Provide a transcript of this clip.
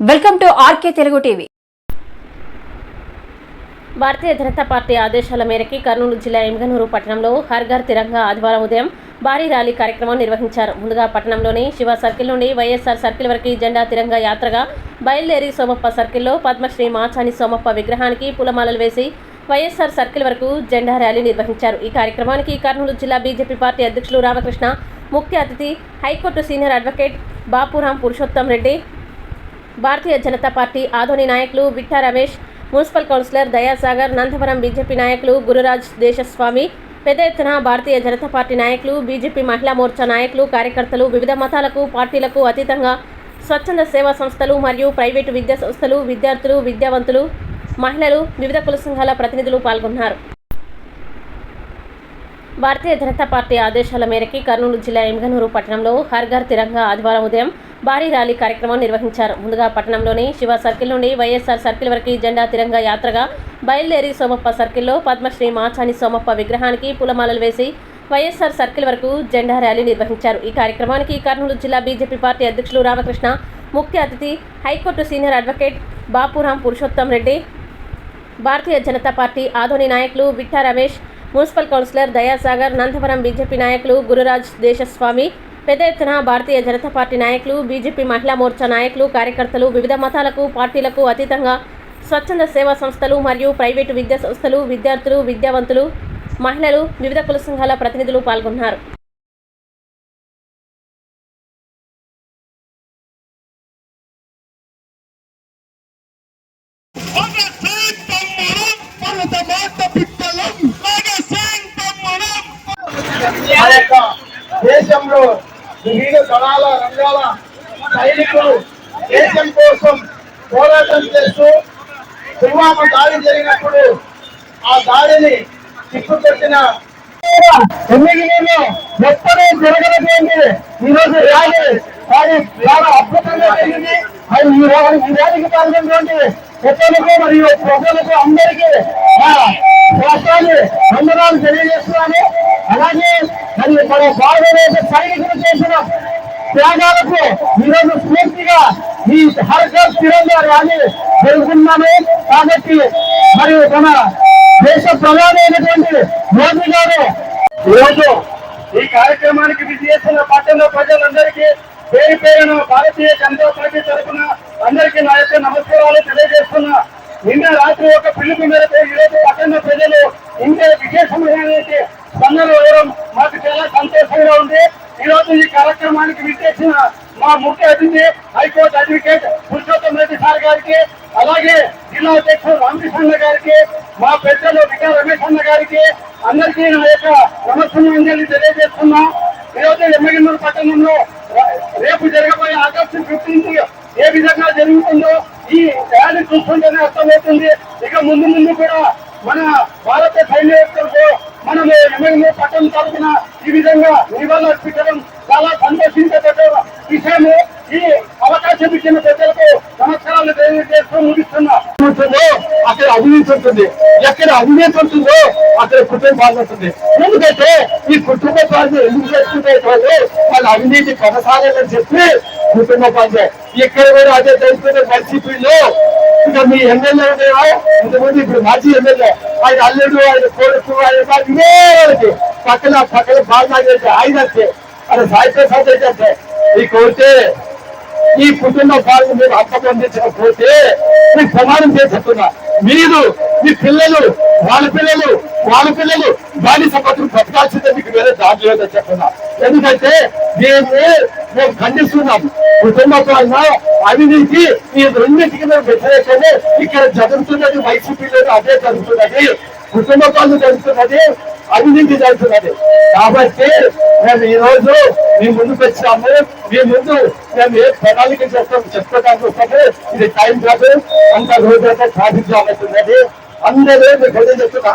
Welcome to RK Telugu TV. Bharatiya Janata Party ఆదేశాల మేరకి కర్నూలు జిల్లా ఎమ్గనూరు పట్టణంలో హర్ ఘర్ తిరంగా ఆదివారం ఉదయం భారీ ర్యాలీ కార్యక్రమం నిర్వహించారు. ముందుగా పట్టణంలోని శివ సర్కిల్ నుండి వైఎస్ఆర్ సర్కిల్ వరకు జెండా తిరంగా యాత్రగా బయలుదేరి సోమప్ప సర్కిల్లో పద్మశ్రీ మాచాని సోమప్ప విగ్రహానికి పూలమాలలు వేసి వైఎస్ఆర్ సర్కిల్ వరకు జెండా ర్యాలీ నిర్వహించారు. ఈ కార్యక్రమానికి కర్నూలు జిల్లా బీజేపీ పార్టీ అధ్యక్షులు రామకృష్ణ ముఖ్య అతిథి high court senior advocate Bapuram Purushottam Reddy Bharatiya Janata Party Adoni నాయకులు Vitta Ramesh municipal councillor Dayasagar Nandavaram BJP నాయకులు గురురాజ్ దేశస్వామి పెద్ద ఎత్తున భారతీయ జనతా పార్టీ నాయకులు బీజేపీ మహిళా మోర్చా నాయకులు కార్యకర్తలు వివిధ మతాలకు పార్టీలకు అతీతంగా స్వచ్ఛంద సేవా సంస్థలు మరియు ప్రైవేటు విద్యా సంస్థలు విద్యార్థులు విద్యావంతులు మహిళలు వివిధ కుల సంఘాల ప్రతినిధులు పాల్గొన్నారు. భారతీయ జనతా పార్టీ ఆదేశాల మేరకు కర్నూలు జిల్లా ఎమ్గనూరు పట్టణంలో హర్ఘర్ తిరంగా ఆదివారం ఉదయం భారీ ర్యాలీ కార్యక్రమం నిర్వహించారు. ముందుగా పట్టణంలోని శివ సర్కిల్ నుండి వైఎస్ఆర్ సర్కిల్ వరకు జెండా తిరంగా యాత్రగా బయలుదేరి సోమప్ప సర్కిల్లో పద్మశ్రీ మాచాని సోమప్ప విగ్రహానికి పూలమాలలు వేసి వైఎస్ఆర్ సర్కిల్ వరకు జెండా ర్యాలీ నిర్వహించారు. ఈ కార్యక్రమానికి కర్నూలు జిల్లా బీజేపీ పార్టీ అధ్యక్షులు రామకృష్ణ ముఖ్య అతిథి high court senior advocate Bapuram Purushottam Reddy Bharatiya Janata Party Adoni నాయకులు Vitta Ramesh municipal councillor Dayasagar Nandavaram BJP నాయకులు గురురాజ్ దేశస్వామి పెద్ద ఎత్తున భారతీయ జనతా పార్టీ నాయకులు బీజేపీ మహిళా మోర్చా నాయకులు కార్యకర్తలు వివిధ మతాలకు పార్టీలకు అతీతంగా స్వచ్ఛంద సేవా సంస్థలు మరియు ప్రైవేటు విద్యా సంస్థలు విద్యార్థులు విద్యావంతులు మహిళలు వివిధ కుల సంఘాల ప్రతినిధులు పాల్గొన్నారు. దేశంలో వివిధ దళాల రంగాల సైనికులు దేశం కోసం పోరాటం చేస్తూ పుల్వామా దాడి జరిగినప్పుడు ఆ దాడిని తిప్పుకొట్టిన ఎన్నికలలో ఎప్పుడూ జరగనటువంటి రోజు ర్యాలీ అది చాలా అద్భుతంగా జరిగింది. అది ఈ రోజు ఈ ర్యాలీకి పాల్గొన్నటువంటి పెద్దలకు మరియు ప్రజలకు అందరికీ చేసిన త్యాగాలకు ఈరోజు స్ఫూర్తిగా ఈ హర్ఘర్ తిరంగా ర్యాలీ జరుగుతున్నాము. కాబట్టి మరియు మన దేశ ప్రధాని అయినటువంటి మోదీ గారు ఈరోజు ఈ కార్యక్రమానికి విజయేసిన పట్టణ ప్రజలందరికీ పేరు పేరున భారతీయ జనతా పార్టీ తరఫున అందరికీ నా యొక్క నమస్కారాలు తెలియజేస్తున్నా. నిన్న రాత్రి ఒక పిలుపు మేరకు ఈరోజు పట్టణ ప్రజలు ఇంకా విశేషమైన స్పందన ఇవ్వడం చాలా సంతోషంగా ఉంది. ఈ రోజు ఈ కార్యక్రమానికి విచ్చేసిన మా ముఖ్య అతిథి high court advocate Purushottam Reddy sir గారికి అలాగే జిల్లా అధ్యక్షుడు రామకృష్ణ గారికి మా పెద్దలు వికా రమేష్ అన్న గారికి అందరికీ నా యొక్క నమస్కారాంజలి తెలియజేస్తున్నా. ఈరోజు ఎమ్మెగనూరు పట్టణంలో రేపు జరగబోయే ఆగస్టు ఫిఫ్టీన్త్ ఏ విధంగా జరుగుతుందో ఈ ర్యాలీ చూస్తుంటేనే అర్థమవుతుంది. ఇక ముందు ముందు కూడా మన భారత సైనికులకు మనం ఎమ్మెల్యే పట్టణం తరఫున ఈ విధంగా నివాళులు అర్పించడం చాలా సంతోషించే విషయము. ఈ అవకాశం ఇచ్చిన ముగిస్తుందో అక్కడ అవినీతి ఉంటుంది. ఎక్కడ అవినీతి ఉంటుందో అక్కడ కుటుంబ బాధ ఉంటుంది. ఎందుకంటే ఈ కుటుంబ పాలన ఎందుకు చేసుకుంటే వాళ్ళు? వాళ్ళ అవినీతి కొనసాగాలని చెప్పి కుటుంబ పాలన ఇక్కడ కూడా అదే తెలుసుకునే వైసీపీలో. ఇక మీ ఎమ్మెల్యే ఉండేవా ఇంతకుముందు ఇప్పుడు మాజీ ఎమ్మెల్యే. ఆయన అల్లుడు ఆయన కొడుకు ఆయన ఇదే వాళ్ళకి. పక్కన పక్కన బాగా ఆయన అంతే అది సాహిత్య సాధ్యత అంటే. ఈ కోరితే ఈ కుటుంబ పాలన మీరు అంతమందించకపోతే మీకు ప్రమాణం చేస్తున్నా మీరు మీ పిల్లలు వాళ్ళ పిల్లలు వాళ్ళ పిల్లలు బానిస పత్రం బ్రతకాల్సిందే మీకు వేరే దారి లేదని చెప్తున్నా. ఎందుకంటే మేము మేము ఖండిస్తున్నాం. కుటుంబ పాలన అవినీతి ఈ రెండింటికి మేము వ్యతిరేకమే. ఇక్కడ జరుగుతున్నది వైసీపీలో అదే జరుగుతున్నది. కుటుంబ పాలన జరుగుతున్నది అవినీతి జరుగుతున్నది. కాబట్టి మేము ఈ రోజు మీ ముందుకు వచ్చాము. మీ ముందు మేము ఏ ప్రణాళిక చేస్తాము చెప్పుకోవడానికి వస్తాము. ఇది టైం కాదు అంత రోజు అయితే ట్రాఫిక్ జామ్ అవుతున్నది అందరూ మీకు అదే చెప్తున్నా